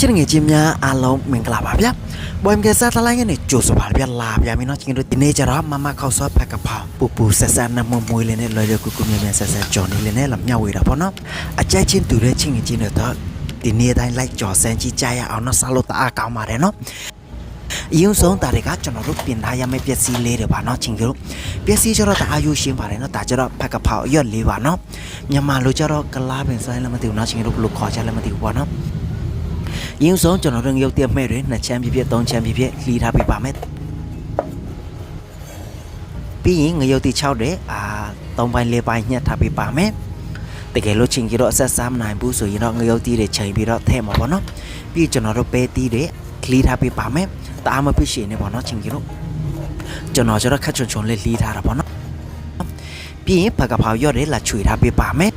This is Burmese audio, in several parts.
ချစ်ငယ်ချင်းများအားလုံးမင်္ဂလာပါဗျာဘွမ်ကစားတလိုင်းကနေကြိုဆိုပါဗျာလာဗျာမင်းတို့ချင်းတို့ဒီနေ့ကျတော့မမခောက်စောဖက်ကဖောက်ပူပူဆက်ဆက်နမမွေးလေးနဲ့လွယ်လွယ်ကူကူမြင်မြင်ဆက်ဆက်ကြော်နေလေးနဲ့လမျှဝေတာပေါ့နော်အကြိုက်ချင်းတူတဲ့ချင်းငယ်ချင်းတွေတော့ဒီနေ့တိုင်းလိုက်ကြော်စမ်းကြည့်ကြရအောင်နော်စားလို့တအားကောင်းပါတယ်နော်အရင်ဆုံးတာတွေကကျွန်တော်တို့ပြင်ထားရမယ့်ပစ္စည်းလေးတွေပါနော်ချင်းတို့ပစ္စည်းကျတော့တအားယူရှင်းပါတယ်နော်ဒါကျတော့ဖက်ကဖောက်အရွက်လေးပါနော်မြန်မာလိုကျတော့ကလားပင်ဆိုင်လည်းမသိဘူးနော်ချင်းတို့ဘယ်လိုခေါ်ကြလဲမသိဘူးပေါ့ နော်ရင်းဆုံးကျွန်တော်တို့ရုပ်တက်မဲ့တွေနှစ်ချမ်းပြည့်ပြည့်သုံးချမ်းပြည့်ပြည့်လှီထားပေးပါမယ်ပြီးရင်ငရုတ်တိ6တဲ့အာ3ပိုင်း4ပိုင်းညှက်ထားပေးပါမယ်တကယ်လို့ချင်းကြီးတော့အဆက်စားမနိုင်ဘူးဆိုရင်တော့ငရုတ်တိတွေချိန်ပြီးတော့ထည့်မှာပေါ့နော်ပြီးကျွန်တော်တို့ပဲတီးတွေလှီထားပေးပါမယ်တအားမဖြစ်ရှင်နေပေါ့နော်ချင်းကြီးတို့ကျွန်တော်ကျတော့ခက်ချွန်ချွန်လေးလှီထားတာပေါ့နော်ပြီးရင်ဖက်ကဖောက်ရော့တယ်လာချွေထားပေးပါမယ်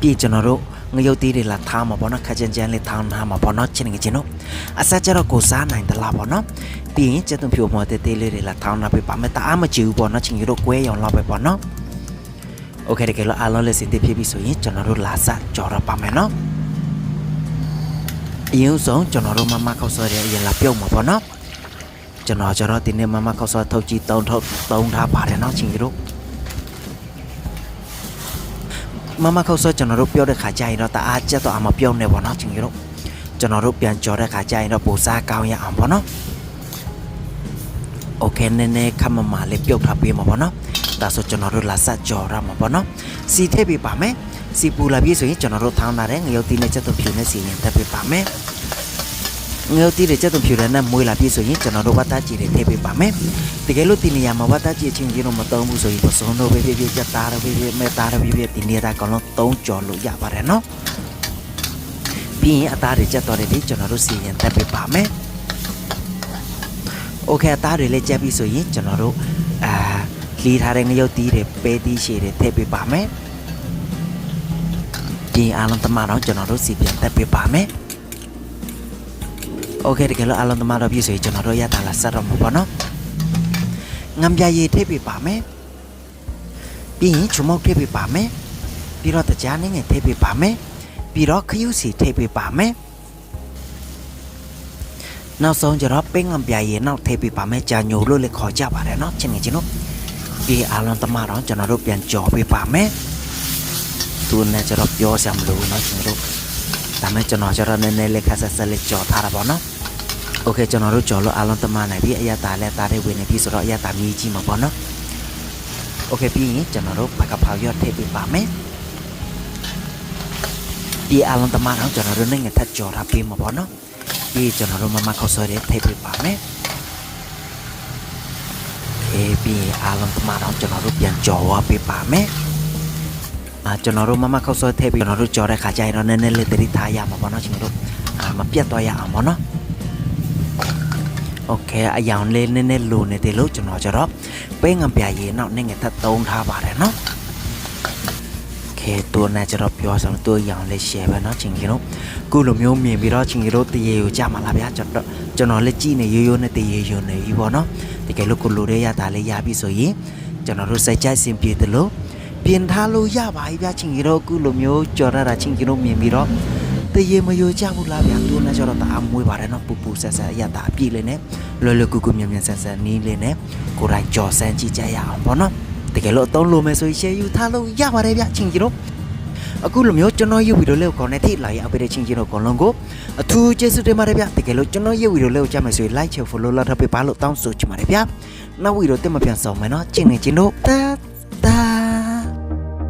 ပြည်ကျွန်တော်တို့ငရုတ်သေးတွေလာထားမှာပေါ့နော်ခက်ချင်ချင်လေးထောင်းထားမှာပေါ့နော်ချင်းငယ်ချင်းတို့အဆက်ကျတော့ကိုစားနိုင်သလားပေါ့နော်ပြီးရင်ကျက်သွန်ဖြူမော်တဲသေးလေးတွေလာထောင်းထားပေးပါမယ်တအားမကြည့်ဘူးပေါ့နော်ချင်းငယ်တို့ကွဲရောင်လောက်ပဲပေါ့နော်โอเคတကယ်လို့အားလုံးလက်စင်တည်ဖြစ်ပြီဆိုရင်ကျွန်တော်တို့လာစကြော်ရပါမယ်နော်အရင်ဆုံးကျွန်တော်တို့မမခောက်စောတဲ့အရင်လာပြုတ်မှာပေါ့နော်ကျွန်တော်ကျတော့ဒီနေ့မမခောက်စောထုတ်ကြည့်တုံးထုတ်တုံးထားပါတယ်နော်ချင်းငယ်တို့ မမခောက်စောကျွန်တော်တို့ပြောတဲ့ခါကျရင်တော့တအားကြက်တော့အမပြောနဲ့ပေါ့နော်ချင်းကြီးတို့ကျွန်တော်တို့ပြန်ကြော်တဲ့ခါကျရင်တော့ပူစားကောင်းရအောင်ပေါ့နော်โอเคနည်းနည်းခမမလေးပြုတ်ထားပေးမှာပေါ့နော်ဒါဆိုကျွန်တော်တို့လာဆက်ကြော်ရမှာပေါ့နော်စီထည့်ပေးပါမယ်စီပူလာပြီဆိုရင်ကျွန်တော်တို့ထောင်းလာတဲ့ငရုတ်သီးနဲ့ချက်သွန်ဖြူနဲ့စီရင်ထည့်ပေးပါမယ် ငရုတ်သီးတွေချက်သွန်ဖြူနဲ့မွေးလာပြီဆိုရင်ကျွန်တော်တို့ဝတ်သားကြည်တွေထည့်ပေးပါမယ်တကယ်လို့ဒီနေရာမှာဝတ်သားကြည်ချင်းကြီးတော့မသုံးဘူးဆိုရင်ပစုံတော့ပဲပြပြချက်သားတော့ပဲပြမဲ့သားတော့ပဲပြဒီနေရာကောင်လုံးသုံးကြော်လို့ရပါတယ်နော်ပြီးရင်အသားတွေချက်တော်တယ်ဒီကျွန်တော်တို့စီရင်ထည့်ပေးပါမယ်โอเคအသားတွေလည်းချက်ပြီဆိုရင်ကျွန်တော်တို့အာလီထားတဲ့ငရုတ်သီးတွေပဲသီးရှည်တွေထည့်ပေးပါမယ်ဒီအားလုံးတမတော့ကျွန်တော်တို့စီပြန်ထည့်ပေးပါမယ် โอเคတကယ်လို့အားလုံးသမားတော့ပြည့်စုံရင်ကျွန်တော်တို့ရတာလာဆက်တော့မှာပေါ့နော်ငံပြရည်ထိပ်ပြပါမယ်ပြီးရင်ချုံမောက်ထိပ်ပြပါမယ်ပြီးတော့တကြားနေငယ်ထိပ်ပြပါမယ်ပြီးတော့ခရုစီထိပ်ပြပါမယ်နောက်ဆုံးကျတော့ပင်းငံပြရည်နောက်ထိပ်ပြပါမယ်ကြာညိုလို့လည်းခေါ်ကြပါတယ်နော်ချင်းငယ်ချင်းတို့ပြီးအားလုံးသမားတော့ကျွန်တော်တို့ပြန်ကြော်ပြပါမယ်သူနဲ့ကျတော့ပြောစရာမလိုဘူးနော်ကျွန်တော်တို့ ဒါမဲ့ကျွန်တော်ကျတော့နည်းနည်းလေးခက်ဆက်ဆက်လေးကြော်ထားတာပေါ့နော်။ Okay ကျွန်တော်တို့ကြော်လို့အားလုံးတမနိုင်ပြီအရတာလည်းတားတဲ့ဝင်နေပြီဆိုတော့အရတာမြည်ကြည့်မှာပေါ့နော်။ Okay ပြီးရင်ကျွန်တော်တို့ဘက်ကဖောက်ရွက်ထည့်ပေးပါမယ်။ဒီအားလုံးတမအောင်ကျွန်တော်တို့နိုင်ငံထက်ကြော်ထားပေးမှာပေါ့နော်။ပြီးကျွန်တော်တို့မမခောက်ဆွဲတဲ့ထည့်ပေးပါမယ်။ Okay ပြီးရင်အားလုံးတမအောင်ကျွန်တော်တို့ပြန်ကြော်ဝပေးပါမယ်။အာကျွန်တော်တို့မမခောက်ဆွဲထည့်ပြီးကျွန်တော်တို့ကြော်တဲ့ခါကျရင်တော့နည်းနည်းလေးသတိထားရမှာပေါ့နော်ကျွန်တော်တို့အာမပြတ်သွားရအောင်ပေါ့နော် โอเคအယောင်လေးနည်းနည်းလိုနေတယ်လို့ကျွန်တော်ကျတော့ပဲငံပြရေနောက်နဲ့ငယ်ထပ်သုံးထားပါတယ်နော်โอเคตัวနဲ့ကျတော့ပြောဆောင်ตัวအယောင်လေး share ပဲเนาะချင်းကြီးတို့ခုလိုမျိုးမြင်ပြီးတော့ချင်းကြီးတို့တရေကိုကြမှာလားဗျာကျွန်တော်ကျွန်တော်လည်းကြည့်နေရိုးရိုးနဲ့တရေရိုးနေပြီပေါ့နော်တကယ်လို့ကိုလိုတဲ့ရတာလေးရပြီဆိုရင်ကျွန်တော်တို့စိတ်ကြိုက်စင်ပြေတယ်လို့ ပြင်ထားလို့ရပါပြီဗျာချင်းကြီးတို့အခုလိုမျိုးကြော်ရတာချင်းကြီးတို့မြင်ပြီးတော့ တရေမယိုကြဘူးလားဗျာသူနဲ့ကျတော့တအားမွေးပါတယ်နော်ပူပူဆက်ဆက်အရတာအပြည့်လေးနဲ့လွယ်လွယ်ကူကူမြန်မြန်ဆန်ဆန်နီးလေးနဲ့ကိုယ်တိုင်ကြော်စမ်းကြည့်ကြရအောင်ပေါ့နော်တကယ်လို့အသုံးလိုမယ်ဆိုရင် share ယူထားလို့ရပါတယ်ဗျာချင်းကြီးတို့အခုလိုမျိုးကျွန်တော်ရုပ်ဗီဒီယိုလေးကို connect ထိလာရအပေးတဲ့ချင်းချင်းတို့အကုန်လုံးကိုအထူးကျေးဇူးတင်ပါတယ်ဗျာတကယ်လို့ကျွန်တော်ရုပ်ဗီဒီယိုလေးကိုကြားမယ်ဆိုရင် like share follow လုပ်ထားပေးပါလို့တောင်းဆိုချင်ပါတယ်ဗျာနောက်ဗီဒီယိုတင်မပြန်ဆောင်မယ်နော်ချင်းနေချင်းတို့တာ